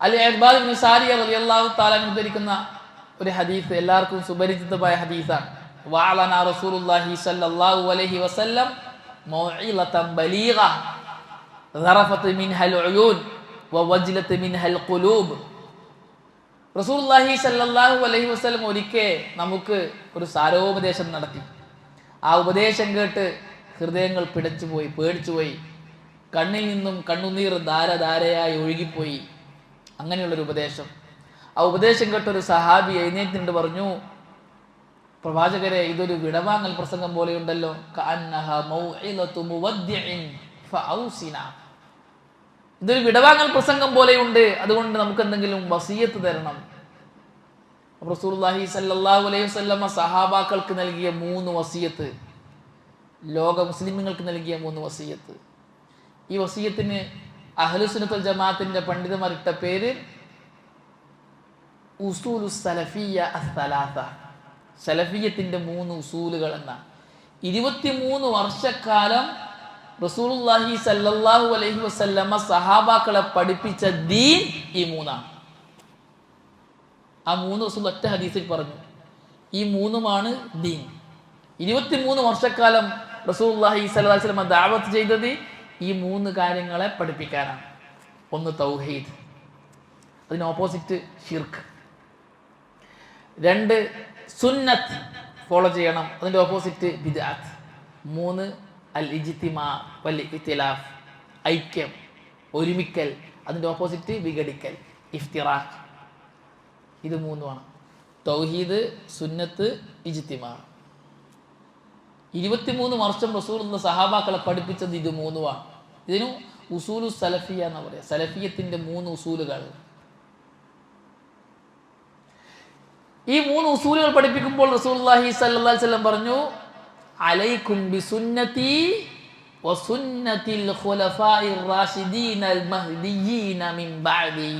അൽ ഇർബാദ് സാരി റളിയല്ലാഹു തആല ഉദ്ധരിക്കുന്ന ഒരു ഹദീസ് എല്ലാവർക്കും സുപരിചിതമായ ഹദീസാണ് വഅലന റസൂലുള്ളാഹി സ്വല്ലല്ലാഹു അലൈഹി വസല്ലം മൗഇലതൻ ബലീഗ ذرفت منها العيون ووجلت منها القلوب റസൂലുള്ളാഹി സല്ലല്ലാഹു അലൈഹി വസല്ലം ഒരിക്കൽ നമുക്ക് ഒരു സാരോപദേശം നടത്തി ആ ഉപദേശം കേട്ട് ഹൃദയങ്ങൾ പിടച്ചുപോയി പേടിച്ചുപോയി കണ്ണിൽ നിന്നും കണ്ണുനീർ ധാരധാരയായി ഒഴുകിപ്പോയി അങ്ങനെയുള്ളൊരു ഉപദേശം. ആ ഉപദേശം കേട്ടൊരു സഹാബി എഴുന്നേറ്റിട്ട് പറഞ്ഞു പ്രവാചകരെ ഇതൊരു വിടവാങ്ങൽ പ്രസംഗം പോലെയുണ്ടല്ലോ. ഇതൊരു വിടവാങ്ങൽ പ്രസംഗം പോലെയുണ്ട്. അതുകൊണ്ട് നമുക്ക് എന്തെങ്കിലും വസീയത്ത് തരണം. റസൂർഹി സല്ലാഹു അലൈഹി സഹാബാക്കൾക്ക് നൽകിയ മൂന്ന് വസീയത്ത്. ലോക മുസ്ലിമുകൾക്ക് നൽകിയ മൂന്ന് വസീയത്ത്. ഈ വസീയത്തിന് അഹ്ലുസുന്നത്തുൽ ജമാഅത്തിന്റെ പണ്ഡിതന്മാരിട്ട പേര് ഉസൂലു സലഫിയ അസ്സലാസ. സലഫിയത്തിന്റെ മൂന്ന് ഉസൂലുകൾ എന്ന ഇരുപത്തിമൂന്ന് വർഷക്കാലം റസൂലുള്ളാഹി സല്ലല്ലാഹു അലൈഹി വസല്ലമ സഹാബാക്കളെ പഠിപ്പിച്ച ദീൻ ഈ മൂന്നാണ്. ആ മൂന്ന് റസൂൽ ഒറ്റ ഹദീസിൽ പറഞ്ഞു. ഈ മൂന്നുമാണ് ദീൻ. ഇരുപത്തിമൂന്ന് വർഷക്കാലം റസൂലുള്ളാഹി സ്വല്ലല്ലാഹി അലൈഹി വസല്ലമ ദഅവത്ത് ചെയ്തത് ഈ മൂന്ന് കാര്യങ്ങളെ പഠിപ്പിക്കാനാണ്. ഒന്ന് തൗഹീദ് അതിന് ഓപ്പോസിറ്റ് ഷിർക്ക് രണ്ട് സുന്നത്ത് ഫോളോ ചെയ്യണം അതിന്റെ ഓപ്പോസിറ്റ് ബിദാത്ത് മൂന്ന് അൽ ഇജിത്തിമാ വൽ ഇത്തിലാഫ് ഐക്യം ഒരുമിക്കൽ അതിന്റെ ഓപ്പോസിറ്റ് വിഘടിക്കൽ ഇഫ്തിറാഖ് ഇത് മൂന്നുമാണ്. തൗഹീദ് സുന്നത്ത് ഇജിത്തിമാ ഇരുപത്തിമൂന്ന് വർഷം റസൂൽ എന്ന സഹാബാക്കളെ പഠിപ്പിച്ചത് ഇത് മൂന്നുമാണ്. ഇതിനു ഉസൂലു സലഫിയ എന്ന് പറയാം. സലഫിയത്തിന്റെ മൂന്ന് ഉസൂലുകൾ. ഈ മൂന്ന് ഉസൂലുകൾ പഠിപ്പിക്കുമ്പോൾ സ്വല്ലല്ലാഹി അലൈഹി വസല്ലം പറഞ്ഞു അലൈക്കും ബിസുന്നതി മഹ്ദിയീന മിൻ ബഅദി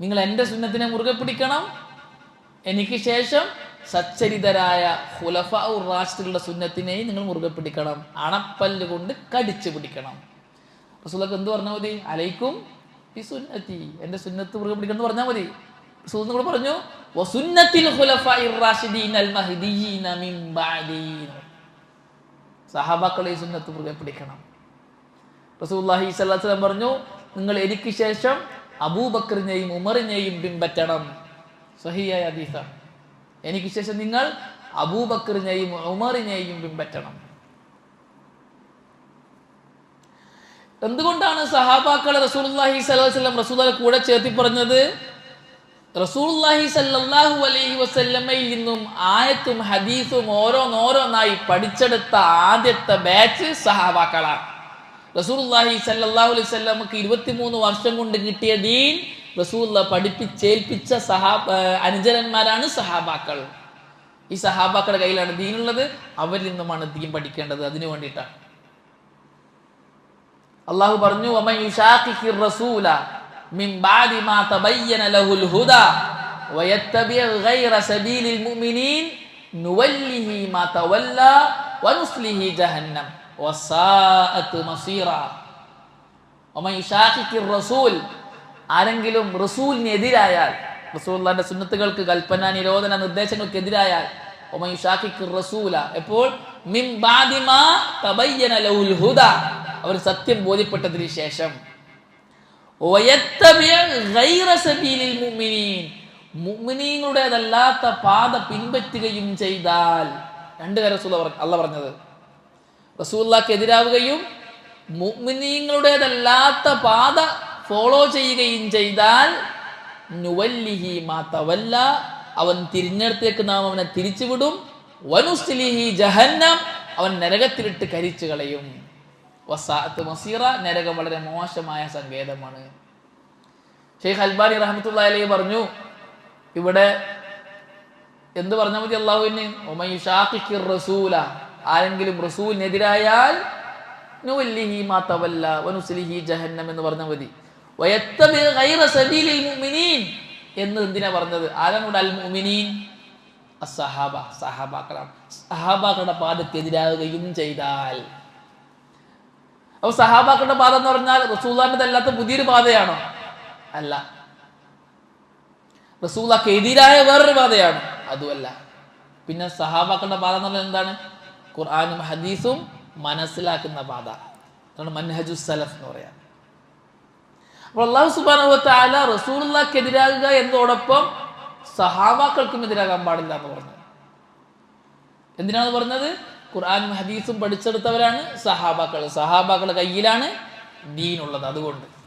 നിങ്ങൾ എന്റെ സുന്നത്തിനെ മുറുകെ പിടിക്കണം എനിക്ക് ശേഷം സച്ചരിതരായ ഹുലഫ റാഷിദുകളുടെ സുന്നത്തിനെയും നിങ്ങൾ മുറുകെ പിടിക്കണം. അണപ്പല്ല് കൊണ്ട് കടിച്ചു പിടിക്കണം. റസൂലൊക്കെ എന്ത് പറഞ്ഞാൽ മതി? അലൈക്കും ഈ സുന്നത്തി. സുന്നത്ത് മുറുകെ പിടിക്കണം എന്ന് പറഞ്ഞാൽ മതി. പറഞ്ഞു വസുന്നത്തിൽ മിൻ സുന്നത്ത് മുറുകെ പിടിക്കണം. പറഞ്ഞു നിങ്ങൾ എനിക്ക് ശേഷം അബൂബക്കറിനെയും ഉമറിനെയും പിൻപറ്റണം. സഹിയായ ഹദീസ. എനിക്ക് ശേഷം നിങ്ങൾ അബൂബക്കറിനെയും ഉമറിനെയും പിൻപറ്റണം. എന്തുകൊണ്ടാണ് സഹാബാക്കളെ അലൈഹി വസല്ലം റസൂലുള്ളാഹി കൂടെ ചേർത്തി പറഞ്ഞത്? റസൂലുള്ളാഹി സ്വല്ലല്ലാഹു അലൈഹി വസല്ലമയിൽ നിന്നും ആയത്തും ഹദീസും ഓരോന്നോരോന്നായി പഠിച്ചെടുത്ത ആദ്യത്തെ ബാച്ച് സഹാബാക്കളാണ്. റസൂലുള്ളാഹി സല്ലാഹു അലൈഹി വസല്ലമക്ക് ഇരുപത്തിമൂന്ന് വർഷം കൊണ്ട് കിട്ടിയ ദീൻ റസൂല്ല പഠിപ്പിച്ചേൽപ്പിച്ച സഹാ അനുചരന്മാരാണ് സഹാബാക്കൾ. ഈ സഹാബാക്കളുടെ കയ്യിലാണ് ദീനുള്ളത്. അവരിൽ നിന്നുമാണ് ദീൻ പഠിക്കേണ്ടത്. അതിനു വേണ്ടിയിട്ടാണ്. അള്ളാഹു പറഞ്ഞു റസൂല റസൂൽ ആരെങ്കിലും റസൂലിനെതിരായാൽ റസൂലുള്ളാഹിന്റെ സുന്നത്തുകൾക്ക് കൽപ്പന നിരോധന നിർദ്ദേശങ്ങൾക്കെതിരായാൽ റസൂല എപ്പോൾ? അവർ സത്യം ബോധ്യപ്പെട്ടതിന് ശേഷം. മുഅ്മിനീങ്ങളുടേതല്ലാത്ത പാത പിൻപറ്റുകയും ചെയ്താൽ രണ്ട് കാര്യം റസൂൽ അല്ല പറഞ്ഞത്. റസൂല്ലാക്ക് എതിരാവുകയും മുഅ്മിനീങ്ങളുടേതല്ലാത്ത പാത ഫോളോ ചെയ്യുകയും ചെയ്താൽ നുവല്ലിഹി മാതവല്ല അവൻ തിരിഞ്ഞെടുത്തേക്ക് നാം അവനെ തിരിച്ചുവിടും. വനുസ്ലിഹി ജഹന്നം. അവൻ നരകത്തിലിട്ട് കരിച്ചു കളയും. വസാത്ത് മസീറ നരകം വളരെ മോശമായ സങ്കേതമാണ്. ഷെയ്ഖ് അൽബാനി റഹമത്തുള്ള പറഞ്ഞു ഇവിടെ എന്ത് പറഞ്ഞാൽ മതി അള്ളാഹുവിന് റസൂല. ആരെങ്കിലും റസൂലിനെതിരായാൽ നുവല്ലിഹി മാ വനുസ്ലിഹി ജഹന്നം എന്ന് പറഞ്ഞാൽ മതി. എന്ന് എന്തിനാ പറഞ്ഞത്? ആരാണ് കൂടെ അൽ അസ്സഹാബ സഹാബാക്കളാണ് സഹാബാക്കളുടെ പാതക്കെതിരാകുകയും ചെയ്താൽ. അപ്പോൾ സഹാബാക്കളുടെ പാത എന്ന് പറഞ്ഞാൽ റസൂല്ലാന്റെ അല്ലാത്ത പുതിയൊരു പാതയാണോ? അല്ല. റസൂലക്ക് എതിരായ വേറൊരു പാതയാണ്. അതുമല്ല. പിന്നെ സഹാബാക്കളുടെ പാത എന്ന് പറഞ്ഞാൽ എന്താണ്? ഖുർആാനും ഹദീസും മനസ്സിലാക്കുന്ന പാത. അതാണ് മൻഹജു സലഫ് എന്ന് പറയാം. അപ്പോൾ അള്ളാഹു സുബാനുവത്താല റസൂലുള്ളാക്ക് എന്നതോടൊപ്പം സഹാബാക്കൾക്കും എതിരാകാൻ പാടില്ല എന്ന് പറഞ്ഞു. എന്തിനാണ് പറഞ്ഞത്? ഖുർആാനും ഹദീസും പഠിച്ചെടുത്തവരാണ് സഹാബാക്കൾ. സഹാബാക്കളുടെ കയ്യിലാണ് ദീനുള്ളത്. അതുകൊണ്ട്